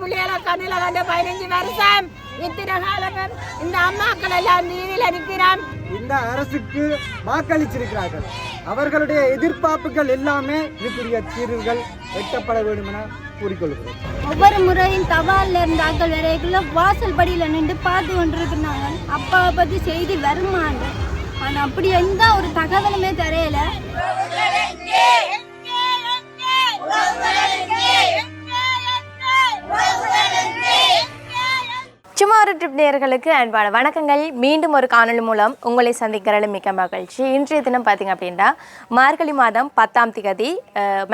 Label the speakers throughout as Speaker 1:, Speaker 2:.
Speaker 1: பிள்ளைகளை கண்ணில கண்டு பதினஞ்சு வருஷம் இத்தனை காலங்கள் இந்த அம்மாக்கள் எல்லாம் நீதியில நிற்கிறோம்
Speaker 2: இந்த அரசுக்கு வாக்களிச்சிருக்கிறார்கள். அவர்களுடைய எதிர்பார்ப்புகள் எல்லாமே இதுக்குரிய தீர்வுகள் எட்டப்பட வேண்டும் என கூறிக்கொள்கிறோம்.
Speaker 3: ஒவ்வொரு முறையும் தபால்ல இருந்தாக்கள் வரைக்குள்ள வாசல் படியில நின்று பார்த்து கொண்டிருக்கிறாங்க. அப்பா பத்தி செய்தி வருமாண்டு ஆனா அப்படி எந்த ஒரு தகவலுமே தெரியல.
Speaker 4: சும்மா ஒரு ட்ரிப் நேர்களுக்கு அன்பான வணக்கங்கள். மீண்டும் ஒரு காணொளி மூலம் உங்களை சந்திக்கிறது மிக்க மகிழ்ச்சி. இன்றைய தினம் பார்த்தீங்க அப்படின்னா மார்கழி மாதம் பத்தாம் திகதி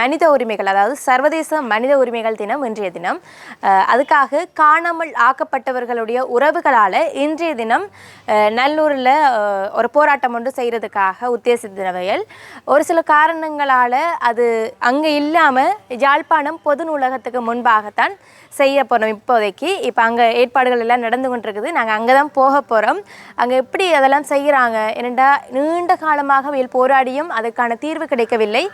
Speaker 4: மனித உரிமைகள் அதாவது சர்வதேச மனித உரிமைகள் தினம் இன்றைய தினம். அதுக்காக காணாமல் ஆக்கப்பட்டவர்களுடைய உறவுகளால் இன்றைய தினம் நல்லூரில் ஒரு போராட்டம் ஒன்று செய்கிறதுக்காக உத்தேசித்தவையல் ஒரு சில காரணங்களால் அது அங்கே இல்லாமல் யாழ்ப்பாணம் பொது நூலகத்துக்கு முன்பாகத்தான் செய்ய போகிறோம் இப்போதைக்கு. இப்போ அங்கே ஏற்பாடுகள் எல்லாம் நடந்து கொண்டிருக்குது. நாங்கள் அங்கே தான் போக போகிறோம் அங்கே எப்படி அதெல்லாம் செய்கிறாங்க என்னடா நீண்ட காலமாக இதில் போராடியும் அதுக்கான தீர்வு கிடைக்கவில்லை.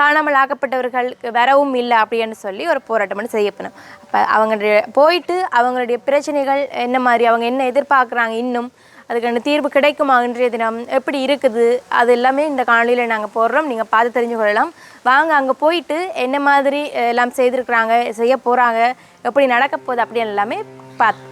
Speaker 4: காணாமல் ஆக்கப்பட்டவர்கள் வரவும் இல்லை அப்படின்னு சொல்லி ஒரு போராட்டம் செய்ய போனோம். அப்போ அவங்களுடைய போயிட்டு அவங்களுடைய பிரச்சனைகள் என்ன மாதிரி அவங்க என்ன எதிர்பார்க்குறாங்க இன்னும் அதுக்கான தீர்வு கிடைக்குமா இன்றைய தினம் எப்படி இருக்குது அது எல்லாமே இந்த காணொலியில் நாங்கள் போடுறோம். நீங்கள் பார்த்து தெரிஞ்சு கொள்ளலாம் வாங்க அங்கே போயிட்டு என்ன மாதிரி எல்லாம் செய்திருக்கிறாங்க செய்ய போகிறாங்க எப்படி நடக்க போகுது அப்படின்னு எல்லாமே பார்த்து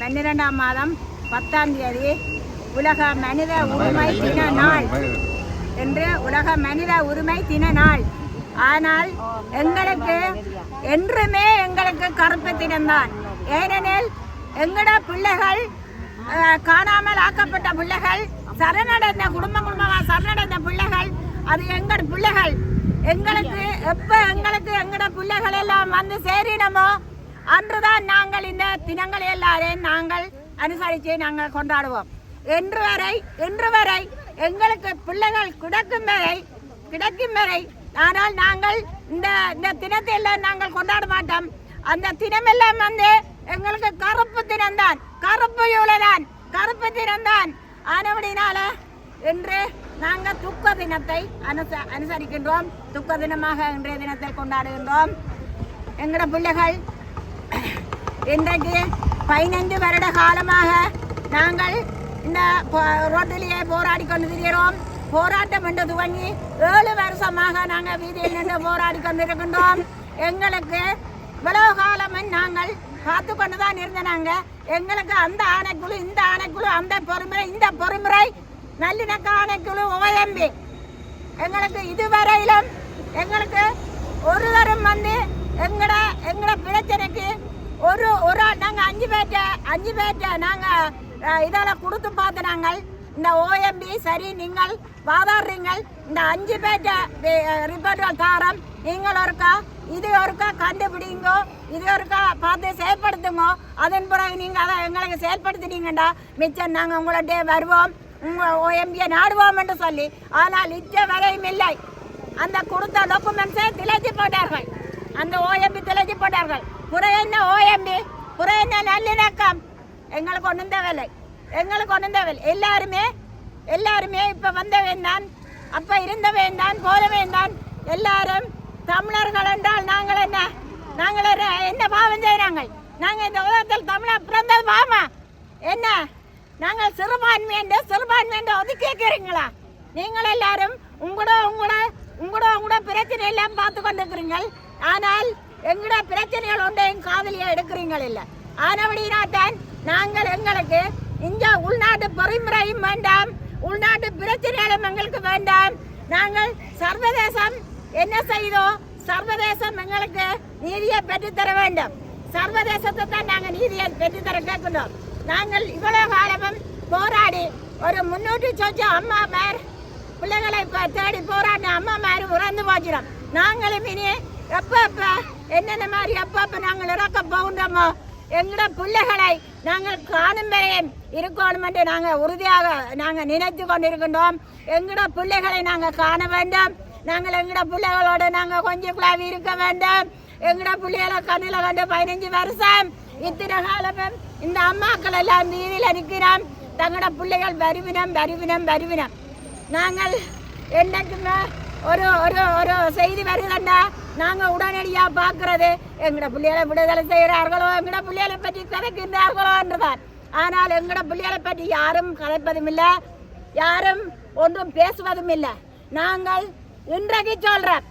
Speaker 1: பன்னிரெண்டாம் மாதம் பத்தாம் தேதி உலக மனித உரிமை தின நாள் என்று உலக மனித உரிமை தின நாள். ஆனால் எங்களுக்கு என்றுமே எங்களுக்கு கருப்பு தினம்தான் ஏனெனில் எங்களோட பிள்ளைகள் காணாமல் ஆக்கப்பட்ட பிள்ளைகள் சரணடைந்த குடும்பம் குடும்பமாக சரணடைந்த பிள்ளைகள் அது எங்கள் பிள்ளைகள். எங்களுக்கு எப்ப எங்களுக்கு எங்கட பிள்ளைகள் எல்லாம் வந்து சேரினமோ அன்றுதான் நாங்கள் இந்த தினங்களை எல்லாரையும் நாங்கள் அனுசரித்து நாங்கள் கொண்டாடுவோம். என்று வரை என்று வரை எங்களுக்கு பிள்ளைகள் கிடக்கும் வரை கிடைக்கும் வரை ஆனால் நாங்கள் இந்த இந்த தினத்தை எல்லாம் நாங்கள் கொண்டாட மாட்டோம். அந்த தினமெல்லாம் வந்து எங்களுக்கு கருப்பு தினம்தான். கருப்பு யூலதான் கருப்பு தினம்தான். ஆனபடினால என்று நாங்கள் துக்க தினத்தை அனுச அனுசரிக்கின்றோம். துக்க தினமாக இன்றைய தினத்தை கொண்டாடுகின்றோம். எங்களோட பிள்ளைகள் இன்றைக்கு பதினைந்து வருட காலமாக நாங்கள் இந்த ரோட்டிலேயே போராடி கொண்டு திரிகிறோம் போராட்டம் என்று துவங்கி ஏழு வருஷமாக நாங்கள் வீதியில் நின்று போராடி கொண்டிருக்கின்றோம். எங்களுக்கு இவ்வளவு காலமும் நாங்கள் காத்து கொண்டு தான் இருந்தனாங்க எங்களுக்கு அந்த ஆணைக்குழு இந்த ஆணைக்குழு அந்த பொறுமுறை இந்த பொறுமுறை நல்லிணக்கான குழு ஓஎம்பி. எங்களுக்கு இதுவரையிலும் எங்களுக்கு ஒருவரும் வந்து எங்கட எங்கட பிரச்சனைக்கு ஒரு ஒரு ஆள் நாங்கள் அஞ்சு பேர்ட்ட அஞ்சு பேர்ட்ட நாங்கள் இதால் கொடுத்து பார்த்து நாங்கள் இந்த ஓஎம்பி சரி நீங்கள் வாதாடுறீங்கள் இந்த அஞ்சு பேர்ட்ட ரிப்போர்ட் தாரம் நீங்கள் ஒருக்கா இது ஒருக்கா கண்டுபிடிங்கோ இது ஒருக்கா பார்த்து செயல்படுத்துங்க. அதன் பிறகு நீங்கள் அதை எங்களுக்கு செயல்படுத்தினீங்கண்டா. மிச்சம் நாங்கள் உங்கள்கிட்ட வருவோம். உங்கள் ஓஎம்பியை நாடுவோம் என்று சொல்லி. ஆனால் இச்ச வரையும் இல்லை. அந்த கொடுத்த டாக்குமெண்ட்ஸை திளைச்சி போட்டார்கள். அந்த ஓஎம்பி திளைச்சி போட்டார்கள். குறை என்ன ஓஎம்பி குறை என்ன நல்லிணக்கம்? எங்களுக்கு ஒன்றும் தேவையில்லை. எங்களுக்கு ஒன்றும் தேவையில்லை. எல்லாருமே எல்லாருமே இப்போ வந்தவன் தான். அப்போ இருந்தவன் தான் போலவன் தான். எல்லாரும் தமிழர்கள் என்றால் நாங்கள் என்ன? நாங்கள் என்ன- என்ன பாவம் செய்கிறாங்க நாங்கள் இந்த உலகத்தில் தமிழா பிறந்தது பாவமா? என்ன? நாங்கள் சிறுபான்மை என்று வந்து கேட்குறீங்களா? நீங்கள் எல்லாரும் உங்களோட உங்களோட உங்களோட உங்களோட பிரச்சனை எல்லாம் பார்த்து கொண்டிருக்கிறீங்கள் ஆனால் எங்களோட பிரச்சனைகள் ஒன்றையும் காதலியா எடுக்கிறீங்கள் இல்லை. ஆனபடினா தான் நாங்கள் எங்களுக்கு இந்த உள்நாட்டு பொறிமுறையும் வேண்டாம் உள்நாட்டு பிரச்சனைகளும் எங்களுக்கு வேண்டாம். நாங்கள் சர்வதேசம் என்ன செய்தோம் சர்வதேசம் எங்களுக்கு நீதியை பெற்றுத்தர வேண்டும். சர்வதேசத்தை தான் நாங்கள் நீதியை பெற்றுத்தர கேட்கின்றோம். நாங்கள் இவ்வளவு காலமும் போராடி ஒரு முன்னூற்றி சொச்சம் அம்மா மேர் பிள்ளைகளை தேடி போராடின அம்மா மாதிரி உறந்து போச்சிடும் நாங்களும் இனி எப்போ எப்போ என்னென்ன மாதிரி எப்போ எப்போ நாங்கள் இறக்க போகின்றோமோ எங்களோட பிள்ளைகளை நாங்கள் காணும் வரையும் இருக்கணும் என்று நாங்கள் உறுதியாக நாங்கள் நினைத்து கொண்டிருக்கின்றோம். எங்களோட பிள்ளைகளை நாங்கள் காண வேண்டும். நாங்கள் எங்களோட பிள்ளைகளோடு நாங்கள் கொஞ்சம் குழாவி இருக்க வேண்டும். எங்களோட பிள்ளைகளை கண்ணில் கண்டு பதினஞ்சு வருஷம் இத்தனை காலமும் இந்த அம்மாக்கள் எல்லாம் வீதியில் நிற்கிறோம் தங்களோட பிள்ளைகள் வருவினம் வருவினம் வருவினம். நாங்கள் என்னைக்குமே ஒரு ஒரு ஒரு செய்தி வருதுண்டா நாங்கள் உடனடியாக பார்க்கறது எங்களோட பிள்ளைகளை விடுதலை செய்கிறார்களோ எங்களோட பிள்ளைகளை பற்றி கதைக்கின்றார்களோ என்றுதான். ஆனால் எங்களோட பிள்ளைகளை பற்றி யாரும் கதைப்பதும் இல்லை யாரும் ஒன்றும் பேசுவதும் இல்லை நாங்கள் இன்றைக்கு சொல்கிறோம்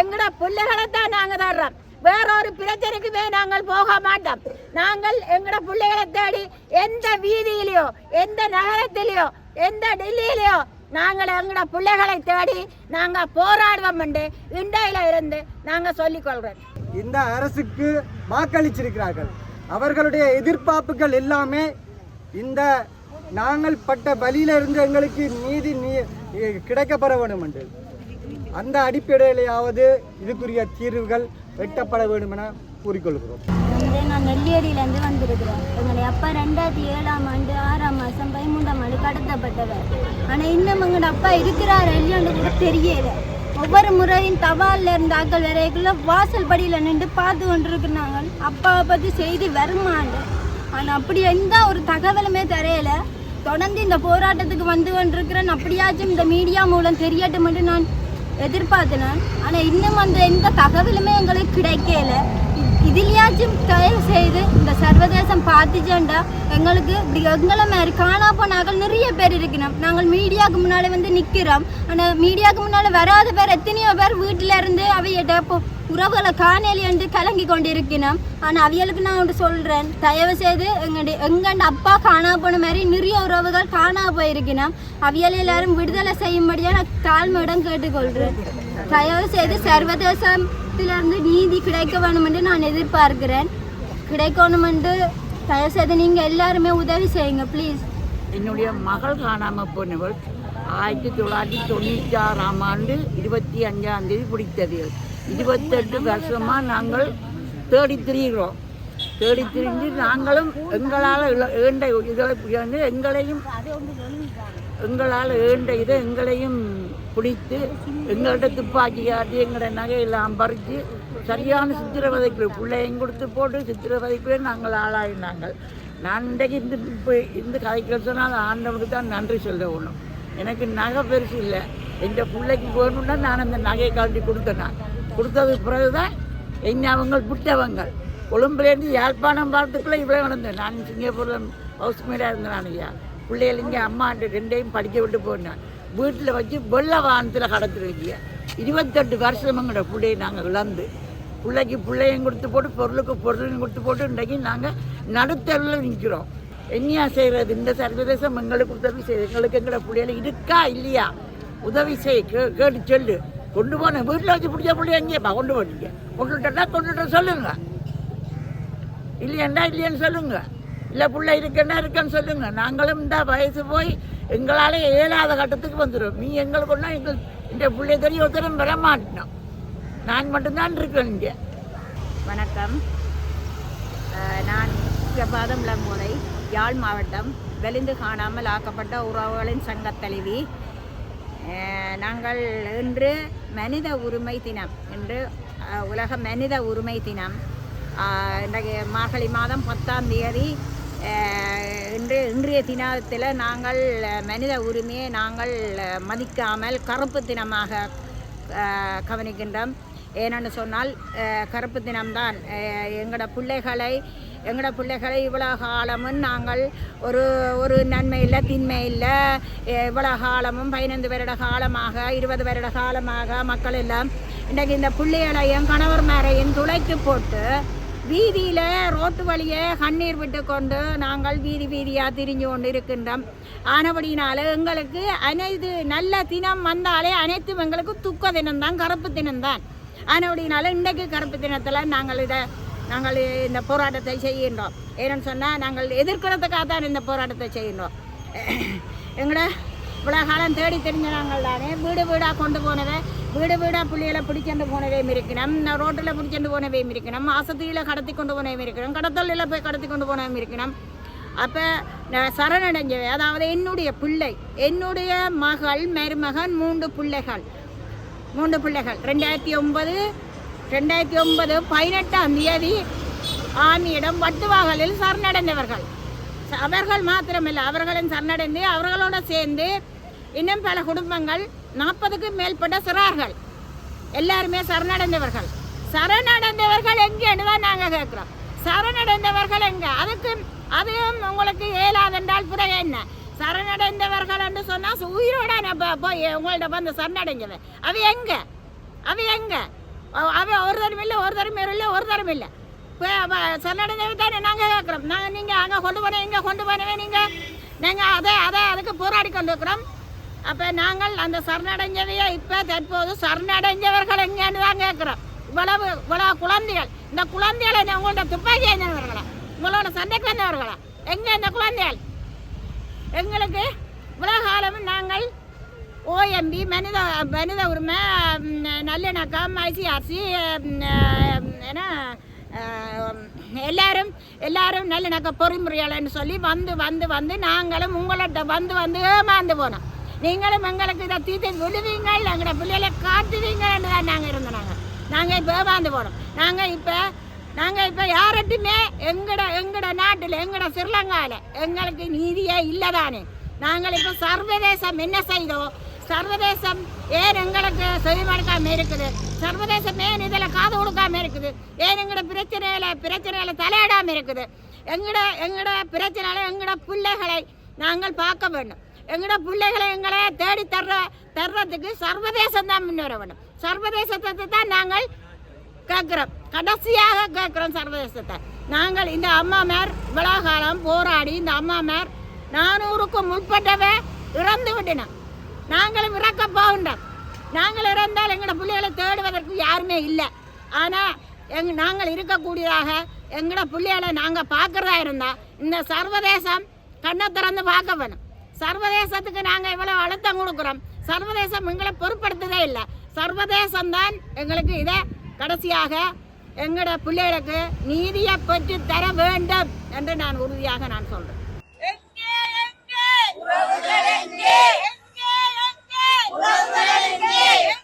Speaker 1: எங்களோட பிள்ளைகளை தான் நாங்கள் தர்றோம். வேறொரு பிரச்சனைக்குமே நாங்கள் போக மாட்டோம். நாங்கள் எங்களோட பிள்ளைகளை தேடி எந்த வீதியிலையோ எந்த நகரத்திலேயோ எந்த டெல்லியிலையோ நாங்கள் எங்களோட பிள்ளைகளை தேடி நாங்கள் போராடுவோம் என்று இண்டையில இருந்து நாங்கள் சொல்லிக்கொள்கிறோம்.
Speaker 2: இந்த அரசுக்கு வாக்களிச்சிருக்கிறார்கள். அவர்களுடைய எதிர்பார்ப்புகள் எல்லாமே இந்த நாங்கள் பட்ட வழியிலிருந்து எங்களுக்கு நீதி நீ- கிடைக்கப்பெற வேண்டும் என்று அந்த அடிப்படையிலாவது இதுக்குரிய தீர்வுகள் வெட்டப்பட வேண்டும் என கூறிக்கொள்கிறோம்
Speaker 3: நான் நெல்லியடியிலேருந்து வந்திருக்கிறேன். எங்களை அப்பா ரெண்டாயிரத்தி ஏழாம் ஆண்டு ஆறாம் மாதம் பதிமூன்றாம் ஆண்டு கடத்தப்பட்டவர். ஆனால் இன்னும் எங்களோட அப்பா இருக்கிறார் இல்லையான்னு கூட தெரியல. ஒவ்வொரு முறையும் தவாலில் இருந்த ஆக்கள் வரைக்குள்ள வாசல் படியில் நின்று பார்த்து கொண்டிருக்கிறாங்க. அப்பாவை பற்றி செய்தி வருமாண்டு ஆனால் அப்படி எந்த ஒரு தகவலுமே தெரியல. தொடர்ந்து இந்த போராட்டத்துக்கு வந்து கொண்டிருக்கிறேன். அப்படியாச்சும் இந்த மீடியா மூலம் தெரியட்டும் மட்டும் நான் எதிர்பார்த்தினேன் ஆனால் இன்னும் அந்த எந்த தகவலுமே எங்களுக்கு கிடைக்கல. இதுலையாச்சும் இதுலயாச்சும் தயவு செய்து இந்த சர்வதேசம் பார்த்துச்சேன்டா எங்களுக்கு இப்படி எங்களை மாதிரி காணா போனாக்கள் நிறைய பேர் இருக்கணும். நாங்கள் மீடியாவுக்கு முன்னால் வந்து நிற்கிறோம் ஆனால் மீடியாவுக்கு முன்னால் வராத பேர் எத்தனையோ பேர் வீட்டில் இருந்து அவையிட்ட இப்போ உறவுகளை காணலி என்று கலங்கி கொண்டிருக்கணும் ஆனால் அவியலுக்கு நான் ஒன்று சொல்கிறேன் தயவு செய்து எங்களுடைய எங்கண்ட அப்பா காணா போன மாதிரி நிறைய உறவுகள் காணா போயிருக்கணும் அவியல் எல்லாரும் விடுதலை செய்யும்படியாக நான் தாழ்மையிடம் கேட்டுக்கொள்கிறேன் தயவு செய்து சர்வதேசத்திலிருந்து நீதி கிடைக்க வேணும் என்று நான் எதிர்பார்க்கிறேன். கிடைக்கணும் என்று தயவு செய்து நீங்கள் எல்லாருமே உதவி செய்யுங்க ப்ளீஸ்
Speaker 5: என்னுடைய மகள் காணாமல் போனவள் ஆயிரத்தி தொள்ளாயிரத்தி தொண்ணூற்றி ஆறாம் ஆண்டு இருபத்தி அஞ்சாம் தேதி பிடித்தது. இருபத்தெட்டு வருஷமாக நாங்கள் தேடி திரிகிறோம். தேடி திரிஞ்சு நாங்களும் எங்களால் ஏண்ட இதை எங்களையும் எங்களால் ஏண்ட இதை எங்களையும் பிடித்து எங்கள்கிட்ட துப்பாக்கி காட்டி எங்களோட நகையெல்லாம் பறித்து சரியான சித்திரவதைக்கு பிள்ளையும் கொடுத்து போட்டு சித்திரவதைக்குள்ளே நாங்கள் ஆளாயினாங்கள் நான் இன்றைக்கு இந்த இப்போ இந்த கதைக்கு சொன்னால் ஆண்டவனுக்கு தான் நன்றி சொல்ல ஒன்றும் எனக்கு நகை பெருசு இல்லை. எங்கள் பிள்ளைக்கு வேணும்னா நான் அந்த நகையை கழட்டி கொடுத்தேன் நான். கொடுத்ததுக்கு பிறகு தான் அவங்க விட்டவங்க கொழும்புலேருந்து யாழ்ப்பாணம் பார்த்துக்குள்ளே இவ்வளோ வளர்ந்தேன். நான் சிங்கப்பூரில் ஹவுஸ் மேடாக இருந்தேன் நான் ஐயா. பிள்ளைகள் இங்கே அம்மா ரெண்டையும் படிக்க விட்டு போனேன் வீட்டில் வச்சு வெள்ள வாகனத்தில் கடத்துருக்கீங்க இருபத்தெட்டு வருஷம் எங்களோட பிள்ளையை நாங்கள் இழந்து. பிள்ளைக்கு பிள்ளையும் கொடுத்து போட்டு பொருளுக்கு பொருளையும் கொடுத்து போட்டு இன்றைக்கு நாங்கள் நடுத்தரில் நிற்கிறோம். என்னையா செய்கிறது இந்த சர்வதேசம் எங்களுக்கு உதவி செய்யுது. எங்களுக்கு எங்களோட பிள்ளைகள் இருக்கா இல்லையா? உதவி செய். கே கேட்டு சொல்லு. கொண்டு போனேன் வீட்டில் வச்சு பிடிச்ச பிள்ளைய எங்கேயப்பா கொண்டு போட்டீங்க கொண்டுட்டா கொண்டுட்ட சொல்லுங்க. இல்லையாண்டா இல்லையன்னு சொல்லுங்க. இல்லை பிள்ளை இருக்கேன்னா இருக்கேன்னு சொல்லுங்க. நாங்களும் இந்த வயசு போய் எங்களால் இயலாத கட்டத்துக்கு வந்துடும் நீ எங்களுக்கு ஒன்றா எங்கள் இந்த பிள்ளை தெரிய ஒருத்தரும் வர மாட்டோம். நான் மட்டும்தான் இருக்கேன் இங்கே.
Speaker 1: வணக்கம். நான் பிரபாதம் இளங்கோதை யாழ் மாவட்டம் வெளிந்து காணாமல் ஆக்கப்பட்ட உறவுகளின் சங்கத் தலைவி. நாங்கள் இன்று மனித உரிமை தினம் என்று உலக மனித உரிமை தினம். இன்றைக்கு மார்கழி மாதம் பத்தாம் தேதி இன்று இன்றைய தினத்தில் நாங்கள் மனித உரிமையை நாங்கள் மதிக்காமல் கருப்பு தினமாக கவனிக்கின்றோம். ஏனென்று சொன்னால் கருப்பு தினம்தான் எங்களோட பிள்ளைகளை எங்களோட பிள்ளைகளை இவ்வளோ காலமும் நாங்கள் ஒரு ஒரு நன்மை இல்லை தின்மை இல்லை. இவ்வளோ காலமும் பதினைந்து வருட காலமாக இருபது வருட காலமாக மக்கள் எல்லாம் இன்றைக்கு இந்த பிள்ளைகளையும் கணவர்மாரையும் துளைத்து போட்டு வீதியில் ரோட்டு வழியே கண்ணீர் விட்டு கொண்டு நாங்கள் வீதி வீதியாக திரிஞ்சு கொண்டு இருக்கின்றோம் ஆனபடினால எங்களுக்கு அனைத்து நல்ல தினம் வந்தாலே அனைத்தும் எங்களுக்கு துக்க தினம்தான் கருப்பு தினம்தான். ஆனபடினால இன்றைக்கு கருப்பு தினத்தில் நாங்கள் இதை நாங்கள் இந்த போராட்டத்தை செய்கின்றோம். ஏன்னு சொன்னால் நாங்கள் எதிர்க்கிறதுக்காக தான் இந்த போராட்டத்தை செய்கின்றோம். எங்களோட இவ்வளோ காலம் தேடி தெரிஞ்ச நாங்கள் தானே. வீடு வீடாக கொண்டு போனதை வீடு வீடாக பிள்ளைகளை பிடிச்சென்று போனவையும் இருக்கணும் ரோட்டில் பிடிச்செண்டு போனவையும் இருக்கணும் ஆசத்தியில் கடத்தி கொண்டு போனவையும் இருக்கணும் கடத்தலில் போய் கடத்தி கொண்டு போனவையும் இருக்கணும் அப்போ நான் சரணடைஞ்சவை. அதாவது என்னுடைய பிள்ளை என்னுடைய மகள் மருமகன் மூன்று பிள்ளைகள். மூன்று பிள்ளைகள். ரெண்டாயிரத்தி ஒன்பது ரெண்டாயிரத்தி ஒன்பது பதினெட்டாம் தேதி ஆமியிடம் வட்டுவாகலில் சரணடைந்தவர்கள். அவர்கள் மாத்திரமில்லை அவர்களும் சரணடைந்து அவர்களோட சேர்ந்து இன்னும் பல குடும்பங்கள் நாற்பதுக்கும் மேற்பட்ட சிறார்கள். எல்லாருமே சரணடைந்தவர்கள். சரணடைந்தவர்கள் எங்கேன்னு தான் நாங்கள் கேட்குறோம். சரணடைந்தவர்கள் எங்கே? அதுக்கு அதுவும் உங்களுக்கு இயலாதென்றால் பிறகு என்ன? சரணடைந்தவர்கள் என்று சொன்னால் உயிரோட போய் உங்கள்ட்ட வந்து சரணடைஞ்சவன் அவ எங்க? அவ எங்கே? அவன் ஒரு தரம் இல்லை ஒரு தரம் இல்லை ஒரு தரம் இல்லை. இப்போ சரணடைஞ்சவன் தானே நாங்கள் கேட்குறோம் நாங்கள் நீங்கள் அங்கே கொண்டு போனேன் இங்கே கொண்டு போனவே நீங்கள் நாங்கள் அதை அதை அதுக்கு போராடி கொண்டு இருக்கிறோம் அப்போ நாங்கள் அந்த சரணடைஞ்சவையை இப்போ தற்போது சரணடைஞ்சவர்கள் எங்கேன்னு தான் கேட்குறோம் இவ்வளவு இவ்வளவு குழந்தைகள். இந்த குழந்தைகளை என்ன உங்கள்ட்ட துப்பாக்கி ஏந்தவர்களா உங்களோட சண்டைக்கு வந்தவர்களா? எங்கே இந்த குழந்தைகள்? எங்களுக்கு இவ்வளோ காலமும் நாங்கள் ஓஎம்பி மனித மனித உரிமை நல்லிணக்கம் ஐசிஆர்சி ஏன்னா எல்லாரும் எல்லாரும் நல்லிணக்க பொறிமுறையாளன்னு சொல்லி வந்து வந்து வந்து நாங்களும் உங்கள்கிட்ட வந்து வந்து ஏமாந்து போனோம். நீங்களும் எங்களுக்கு இதை தீர்த்து விடுவீங்கள் எங்களோட பிள்ளைகளை காட்டுவீங்கன்னு தான் நாங்கள் இருந்தோம் நாங்கள் நாங்கள் இப்போ ஏமாந்து போனோம். நாங்கள் இப்போ நாங்கள் இப்போ யார்கிட்டுமே எங்கட எங்கட நாட்டில் எங்கட ஸ்ரீலங்காவில் எங்களுக்கு நீதியே இல்லை தானே நாங்கள் இப்போ சர்வதேசம் என்ன செய்தோம்? சர்வதேசம் ஏன் எங்களுக்கு செவிமடுக்காம இருக்குது? சர்வதேசம் ஏன் இதில் காது கொடுக்காம இருக்குது? ஏன் எங்களோட பிரச்சனையில் பிரச்சனையில் தலையிடாமல் இருக்குது? எங்களோட எங்களோட பிரச்சனையில் எங்களோட பிள்ளைகளை நாங்கள் பார்க்க வேண்டும். எங்களோட பிள்ளைகளை எங்களை தேடி தர்ற தர்றதுக்கு சர்வதேசம் தான் முன்னேற வேண்டும். சர்வதேசத்தை தான் நாங்கள் கேட்குறோம். கடைசியாக கேட்குறோம் சர்வதேசத்தை. நாங்கள் இந்த அம்மாமார் இவ்வளோ காலம் போராடி இந்த அம்மாமார் நானூறுக்கும் முற்பட்டவை இறந்து விட்டன. நாங்களும் இறக்க போகின்றோம். நாங்கள் இறந்தால் எங்களோட பிள்ளைகளை தேடுவதற்கு யாருமே இல்லை. ஆனால் எங் நாங்கள் இருக்கக்கூடியதாக எங்களோட பிள்ளைகளை நாங்கள் பார்க்குறதா இருந்தால் இந்த சர்வதேசம் கண்ணை திறந்து பார்க்க வேணும். சர்வதேசத்துக்கு நாங்கள் இவ்வளோ அழுத்தம் கொடுக்குறோம். சர்வதேசம் எங்களை பொருட்படுத்ததே இல்லை. சர்வதேசம் தான் எங்களுக்கு இதை கடைசியாக எங்களோட பிள்ளைகளுக்கு நீதியை பெற்று தர வேண்டும் என்று நான் உறுதியாக நான் சொல்கிறேன்
Speaker 4: the wedding cake.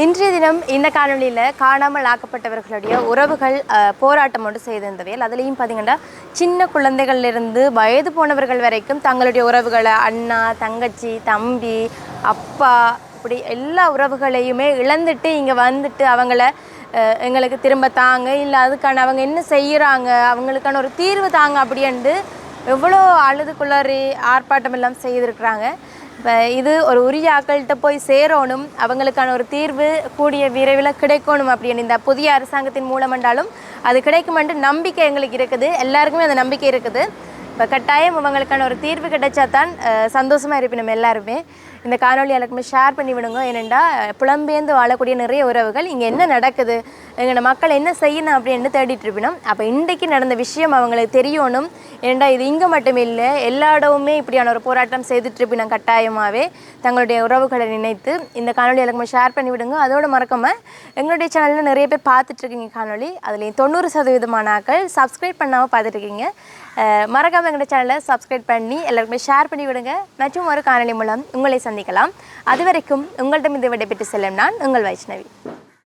Speaker 4: இன்றைய தினம் இந்த காணொலியில் காணாமல் ஆக்கப்பட்டவர்களுடைய உறவுகள் போராட்டம் ஒன்று செய்திருந்தவையில் அதுலேயும் பார்த்தீங்கன்னா சின்ன குழந்தைகள்லேருந்து வயது போனவர்கள் வரைக்கும் தங்களுடைய உறவுகளை அண்ணா தங்கச்சி தம்பி அப்பா இப்படி எல்லா உறவுகளையுமே இழந்துட்டு இங்கே வந்துட்டு அவங்கள எங்களுக்கு திரும்ப தாங்க இல்லை அதுக்கான அவங்க என்ன செய்கிறாங்க அவங்களுக்கான ஒரு தீர்வு தாங்க அப்படின்ட்டு எவ்வளோ அழுது குளறி ஆர்ப்பாட்டம் எல்லாம் செய்திருக்கிறாங்க. இப்போ இது ஒரு உரிய ஆக்கள்கிட்ட போய் சேரணும் அவங்களுக்கான ஒரு தீர்வு கூடிய விரைவில் கிடைக்கணும் அப்படின்னு இந்த புதிய அரசாங்கத்தின் மூலம் என்றாலும் அது கிடைக்குமென்று நம்பிக்கை எங்களுக்கு இருக்குது. எல்லாருக்குமே அந்த நம்பிக்கை இருக்குது. இப்போ கட்டாயம் இவங்களுக்கான ஒரு தீர்வு கிடைச்சா தான் சந்தோஷமாக இருப்போம் நம்ம எல்லாருமே. இந்த காணொலி எல்லாருக்குமே ஷேர் பண்ணி விடுங்க. ஏனெண்டா புலம்பெயர்ந்து வாழக்கூடிய நிறைய உறவுகள் இங்கே என்ன நடக்குது எங்களோட மக்கள் என்ன செய்யணும் அப்படின்னு தேடிட்டு இருப்பினோம் அப்போ இன்றைக்கு நடந்த விஷயம் அவங்களுக்கு தெரியணும். ஏன்டா இது இங்கே மட்டும் இல்லை எல்லா இடமுமே இப்படியான ஒரு போராட்டம் செய்துட்டு இருப்பினோம் கட்டாயமாகவே தங்களுடைய உறவுகளை நினைத்து இந்த காணொலி எல்லாருக்குமே ஷேர் பண்ணி விடுங்க. அதோடு மறக்காமல் எங்களுடைய சேனலில் நிறைய பேர் பார்த்துட்ருக்கீங்க காணொலி அதுலேயும் தொண்ணூறு சதவீதமான ஆக்கள் சப்ஸ்கிரைப் பண்ணாமல் பார்த்துட்ருக்கீங்க மறக்காமல் எங்களோட சேனலை சப்ஸ்கிரைப் பண்ணி எல்லாருக்குமே ஷேர் பண்ணி விடுங்க. மற்றும் ஒரு காணொலி மூலம் உங்களை சந்திக்கலாம். அது வரைக்கும் உங்கள்கிட்ட இந்த விடைபெற்று செல்லும் நான் உங்கள் வைஷ்ணவி.